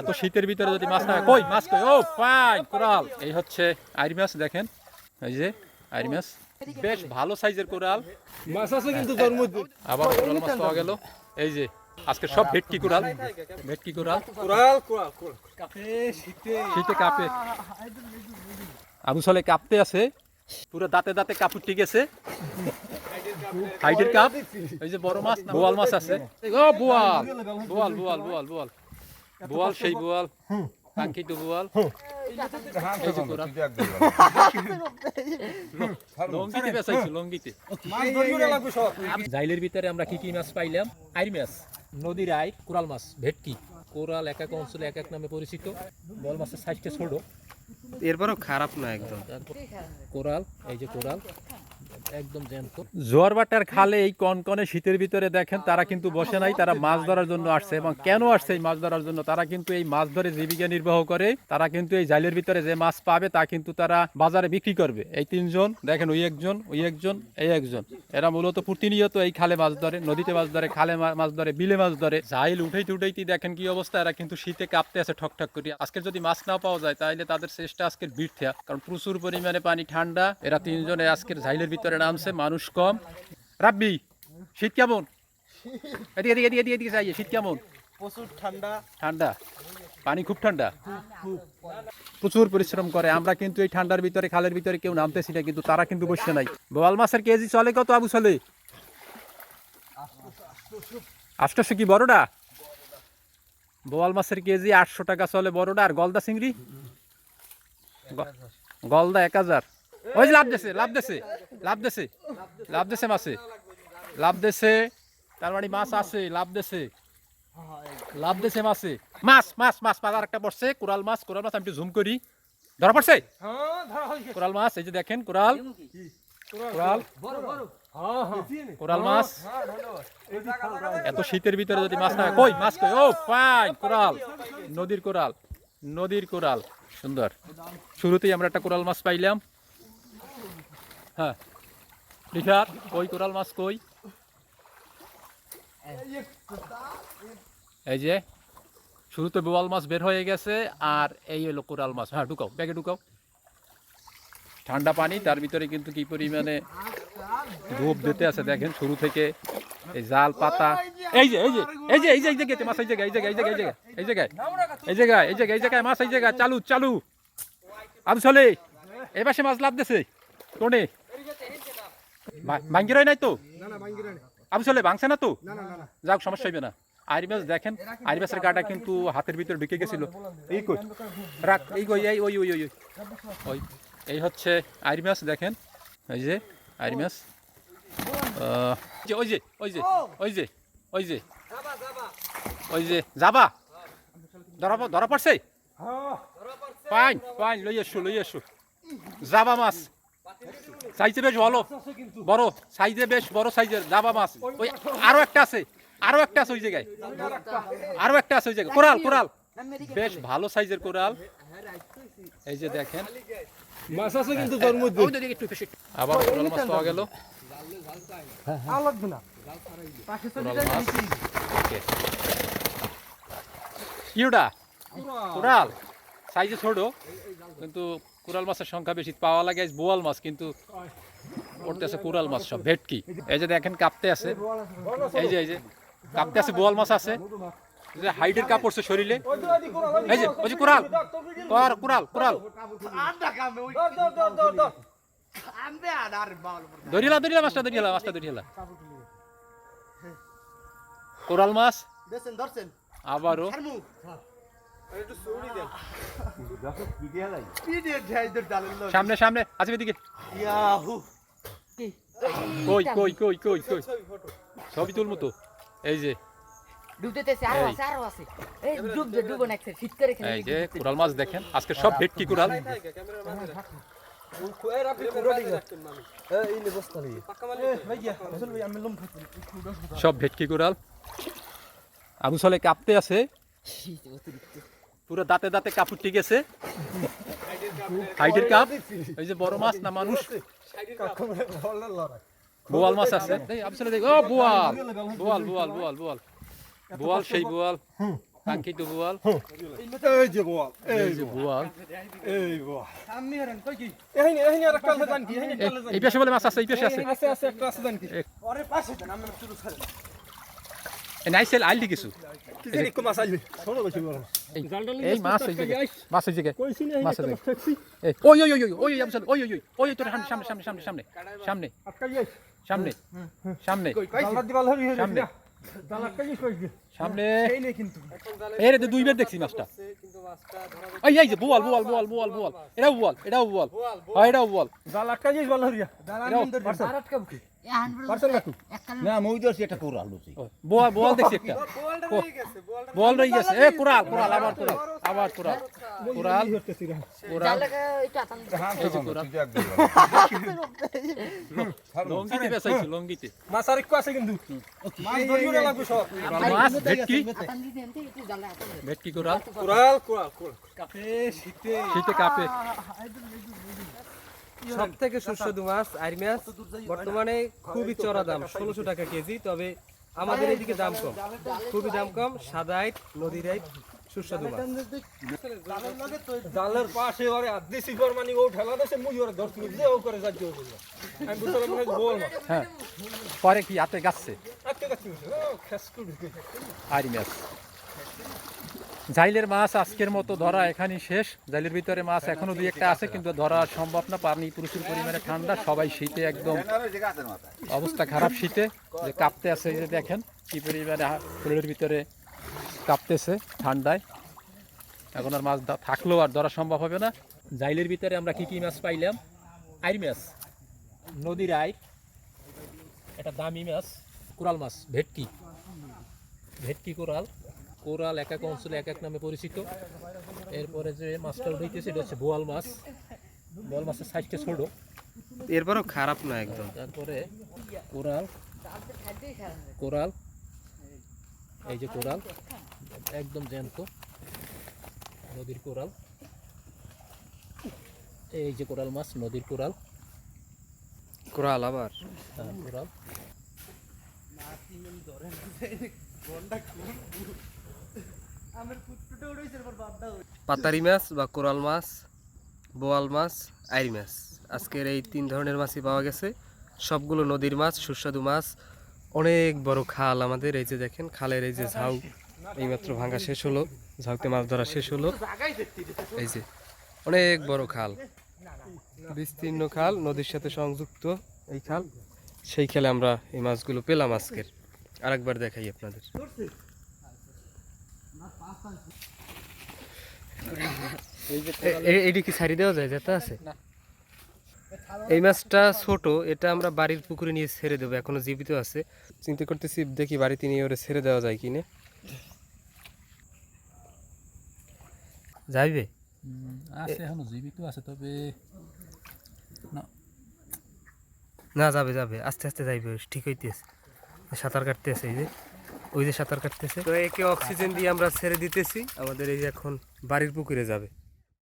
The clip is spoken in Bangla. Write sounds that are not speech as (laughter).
এত শীতের ভিতরে যদি মাছ না কই মাছ কই? ও ফাইন কোরাল। এই হচ্ছে আইরি মাছ দেখেন। এই যে আইরি মাছ। বেশ ভালো সাইজের কোরাল। মাছ আছে কিন্তু আবার কোরাল মাছ পাওয়া গেল। এই যে আজকে সব ভেটকি কোরাল। ভেটকি কোরাল। কুড়াল কুড়াল কুড়াল শীতে। কাঁপে। আবু সলে কাঁপতে আছে। পুরো দাঁতে দাঁতে কাপড় ঠিক আছে হাইটের কাপ। এই যে বড় মাছ বোয়াল মাছ আছে। ও বোয়াল। বোয়াল বোয়াল বোয়াল বোয়াল। বোয়াল সেই বোয়াল। কাঙ্ক্ষিত বোয়াল। এই যে কোরাল (laughs) লঙ্গিতে বেচাইছি লঙ্গিতে। মাছ ধরিও লাগবে সব। জাইলের ভিতরে আমরা কি কি মাছ পাইলাম? আইর মাছ নদীর আই কোরাল মাছ ভেটকি। কোরাল এক এক অঞ্চলে এক এক নামে পরিচিত। বল মাছের সাইজটা ছোট। এরপরও খারাপ না একদম। কোরাল এই যে কোরাল। একদম জ্যান্ত। জোয়ার খালে এই কনকনে শীতের ভিতরে দেখেন, তারা কিন্তু বসে নাই, তারা মাছ ধরার জন্য আসছে এবং কেন আসছে এই মাছ ধরার জন্য? তারা কিন্তু এই মাছ ধরে জীবিকা নির্বাহ করে, তারা কিন্তু এই জালের ভিতরে যে মাছ পাবে তা কিন্তু তারা বাজারে বিক্রি করবে। এই তিনজন, দেখেন ওই একজন ওই একজন, এই একজন। এরা মূলত প্রতিনিয়ত এই খালে মাছ ধরে, নদীতে মাছ ধরে, খালে মাছ ধরে, বিলে মাছ ধরে। জাইল উঠাইতে উঠাইতে দেখেন কি অবস্থা, এরা কিন্তু শীতে কাঁপতে আছে ঠক ঠক করে আজকে যদি মাছ না পাওয়া যায় তাহলে তাদের চেষ্টা আজকের বৃথা। কারণ প্রচুর পরিমাণে পানি ঠান্ডা, এরা তিনজনে আজকের ঝাইলের ভিতরে নামছে মানুষ কম। রাব্বি শীত কেমন? এদিকে এদিকে এদিকে এদিকে এদিকে শীত কেমন? প্রচুর ঠান্ডা। ঠান্ডা? পানি খুব ঠান্ডা? প্রচুর পরিশ্রম করে। আমরা কিন্তু এই ঠান্ডার ভিতরে খালের ভিতরে কেউ নামতেছি না কিন্তু তারা কিন্তু বসে নাই। বোয়াল মাছের কেজি চলে কত আবু চলে আটশোশো কি বড়টা বোয়াল মাছের কেজি আটশো টাকা চলে বড়টা আর গলদা চিংড়ি? গলদা এক হাজার। ওই লাভ দেছে লাভ দেছে লাভ দেছে লাভ দেছে মাছে, লাভ দেছে তার মানে মাছ আছে, লাভ দেছে লাভ দেছে মাছে। মাছ মাছ মাছ মাছ আর একটা পড়ছে কোরাল মাছ কোরাল মাছ, আমি জুম করি। ধরা পড়ছে? কোরাল মাছ, এই যে দেখেন কোরাল কোরাল কোরাল মাছ। এত শীতের ভিতরে যদি মাছ না কই, মাছ কই? ও, ফাইন কোরাল নদীর কোরাল নদীর কোরাল সুন্দর। শুরুতেই আমরা একটা কোরাল মাছ পাইলাম। হ্যাঁ রিফার কই কোরাল মাছ কই এই যে শুরুতে বোয়াল মাছ বের হয়ে গেছে আর এই হলো কোরাল মাছ হ্যাঁ ঢুকাও ব্যাগে ঢুকাও ঠান্ডা পানি তার ভিতরে কিন্তু কি পরিমাণে ডুব দিতে আছে দেখেন শুরু থেকে এই জাল পাতা এই যে এই যে এই যে এই যে এই জায়গাতে মাছ এই জায়গায় এই জায়গায় এই জায়গায় এই জায়গায় এই জায়গায় এই জায়গায় এই জায়গায় মাছ এই জায়গায় চালু চালু আবু চলে এই পাশে মাছ লাভ দিছে কোনে ভাঙ্গি রয় নাই তো? না না ভাঙ্গিরা নেই। আবু চলে ভাঙছে না তো? যাক সমস্যা হইবে না। মাছ দেখেন আইরি মাছের গাটা কিন্তু হাতের ভিতরে ঢুকে গেছিল। এই কই? রাখ এই কই এই ওই ওই ওই ওই। এই হচ্ছে আইরি মাছ দেখেন। এই যে যে ওই যে ওই যে ওই যে ওই যে ওই যে যাবা। ধরা ধরা পড়ছে? হ্যাঁ। পাইন পাইন লই এসো লই এসো। যাবা মাছ। সাইজে বেশ ভালো। বড় সাইজে বেশ বড় সাইজের। দাবা মাছ ওই আরও একটা আছে। আরও একটা আছে ওই জায়গায়। আরও একটা আছে ওই জায়গায়। কোরাল কোরাল। বেশ ভালো সাইজের কোরাল। এই যে দেখেন। মাছ আছে কিন্তু একটু বেশি। আবার কোরাল মাছ পাওয়া গেল। ইউডা। কোরাল। সাইজে ছোট। কিন্তু কোরাল মাছের সংখ্যা বেশি। পাওয়া লাগে বোয়াল মাছ কিন্তু পড়তেছে কোরাল মাছ সব। ভেটকি। এই যে দেখেন কাঁপতে আছে। এই যে এই যে কাঁপতে আছে বোয়াল মাছ আছে। যে হাইটের কাপ পড়ছে শরীরে। এই যে ওই যে কোরাল। কর কোরাল কোরাল। ধরিলা ধরিলা মাছটা ধরিলা মাছটা ধরিলা। কোরাল মাছ। আবারও। সামনে সামনে। আছে এদিকে। কই কই কই কই কই? ছবি তুলমু তো। এই যে। এই। আছে আরও আছে। এই ডুব ডুব ডুব না একটা ফিট করে খেলে। এই যে কোরাল মাছ দেখেন। আজকে সব ভেটকি কোরাল সব ভেটকি কোরাল আবু সলে কাঁপতে আছে। পুরো দাঁতে দাঁতে কাপড় ঠিক আছে? হাইটের কাপ? এই যে বড় মাছ না মানুষ? বোয়াল মাছ আছে। ও বোয়াল। বোয়াল বোয়াল বোয়াল বোয়াল। বোয়াল সেই বোয়াল। কাঙ্ক্ষিত বোয়াল। এই যে বল এই যে বোয়াল এই বল আমি হারান কই কি এইনি এইনি আর কাল জান কি এইনি কাল জান এই পাশে বলে মাছ আছে এই পাশে আছে। আছে আছে একটা আছে জান কি আরে পাশে শুরু করেন নাইসেল আইলি কিছু এই মাছ জায়গায় মাছ মাছ। ট্যাক্সি ওই ওই ওই ওই ওই আমসাল ওই ওই ওই ওই তোর সামনে সামনে সামনে সামনে সামনে সামনে সামনে সামনে। সামনে। এই নেই কিন্তু। এই রে তো দুইবার দেখছি মাছটা। এই এই যে বোয়াল বোয়াল বোয়াল বোয়াল বোয়াল। এটাও বোয়াল এটাও বোয়াল। হয় এটাও বোয়াল। জালা বল না মই একটা কোরাল বোয়াল বোয়াল দেখছি একটা। বোয়াল রয়ে গেছে এ কোরাল কুরাল আবার কুরাল আবার কুরাল কুরাল কুরাল কুরাল লঙ্গিতে বেসাইছে লঙ্গিতে। মাছ আর একটু আছে কিন্তু মাছ ধরিও না লাগবে সব। মাছ ভেটকি? ভেটকি কুরাল কুড়াল কুড়াল কুড়াল শীতে। কাপে। সব থেকে সুস্বাদু মাছ আর মাছ বর্তমানে খুবই চড়া দাম ষোলোশো টাকা কেজি তবে আমাদের এদিকে দাম কম। খুবই দাম কম সাদা আইট নদীর আইট। সুস্বাদু মাছ। জালের পাশে ওরে দেশি গরমানি ও ঠেলা দেশে মুই ওরে ধরছি যে ও করে যাচ্ছে ও বলল। আমি বুঝলাম মনে বল মাছ হ্যাঁ পরে কি হাতে গাছছে আজকে কাছে খেসকু ঢুকে আরি মাছ জাইলের মাছ আজকের মতো ধরা এখানে শেষ। জাইলের ভিতরে মাছ এখনও দুই একটা আছে কিন্তু ধরা সম্ভব না। পানি প্রচুর পরিমাণে ঠান্ডা সবাই শীতে একদম অবস্থা খারাপ শীতে। যে কাঁপতে আছে যে দেখেন কি পরিমাণে শরীরের ভিতরে কাঁপতেছে ঠান্ডায়। এখন আর মাছ থাকলেও আর ধরা সম্ভব হবে না। জাইলের ভিতরে আমরা কি কি মাছ পাইলাম? আইর মাছ নদীর আইর এটা দামি মাছ কোরাল মাছ ভেটকি। ভেটকি কোরাল কোরাল এক এক অঞ্চলে এক এক নামে পরিচিত। এরপরে যে মাছটা উঠাইতেছে এটা হচ্ছে বোয়াল মাছ। বোয়াল মাছের সাইজটা ছোট। এরপরও খারাপ না একদম। তারপরে কোরাল কোরাল এই যে কোরাল। একদম জ্যান্ত নদীর কোরাল এই যে কোরাল মাছ নদীর কোরাল কোরাল আবার? হ্যাঁ, কোরাল পাতারি মাছ বা কোরাল মাছ বোয়াল মাছ আইরি মাছ। আজকের এই তিন ধরনের মাছই পাওয়া গেছে। সবগুলো নদীর মাছ সুস্বাদু মাছ অনেক বড় খাল আমাদের। এই যে দেখেন খালের এই যে ঝাউ। এইমাত্র ভাঙা শেষ হলো। ঝাউতে মাছ ধরা শেষ হলো। এই যে, অনেক বড় খাল। বিস্তীর্ণ খাল, নদীর সাথে সংযুক্ত এই খাল। সেই খালে আমরা এই মাছগুলো পেলাম আজকের। আরেকবার দেখাই আপনাদের। এটি কি ছাড়ি দেওয়া যায়? যেটা আছে? এই মাছটা ছোট, এটা আমরা বাড়ির পুকুরে নিয়ে ছেড়ে দেবো। এখনও জীবিত আছে। চিন্তা করতেছি, দেখি বাড়িতে নিয়ে ওরে ছেড়ে দেওয়া যায় কিনে। যাইবে? হুম, আছে এখনও জীবিত আছে তবে না। যাবে যাবে। আস্তে আস্তে যাইবে ঠিক হইতেছে। সাঁতার কাটতেছে এই যে। ওই যে সাঁতার কাটতেছে। তো একে অক্সিজেন দিয়ে আমরা ছেড়ে দিতেছি। আমাদের এই যে এখন বাড়ির পুকুরে যাবে।